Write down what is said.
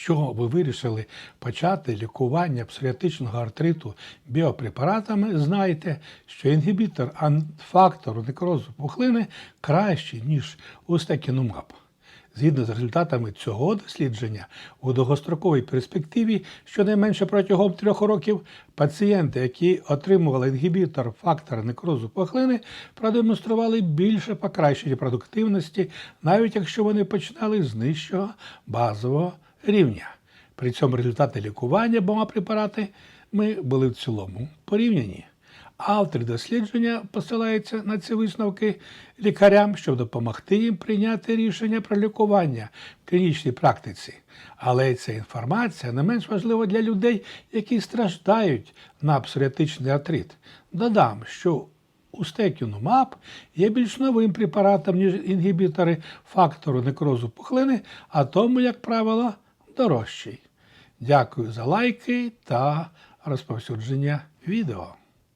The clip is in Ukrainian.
Якщо ви вирішили почати лікування псоріатичного артриту біопрепаратами, знайте, що інгібітор фактору некрозу пухлини кращий, ніж устекінумаб. Згідно з результатами цього дослідження, у довгостроковій перспективі, щонайменше протягом трьох років, пацієнти, які отримували інгібітор фактора некрозу пухлини, продемонстрували більше покращення продуктивності, навіть якщо вони починали з нижчого базового рівня. При цьому результати лікування обома препаратами були в цілому порівняні. Автори дослідження посилаються на ці висновки лікарям, щоб допомогти їм прийняти рішення про лікування в клінічній практиці. Але ця інформація не менш важлива для людей, які страждають на псоріатичний артрит. Додам, що устекінумаб є більш новим препаратом, ніж інгібітори фактору некрозу пухлини, а тому, як правило, дорожчий. Дякую за лайки та розповсюдження відео.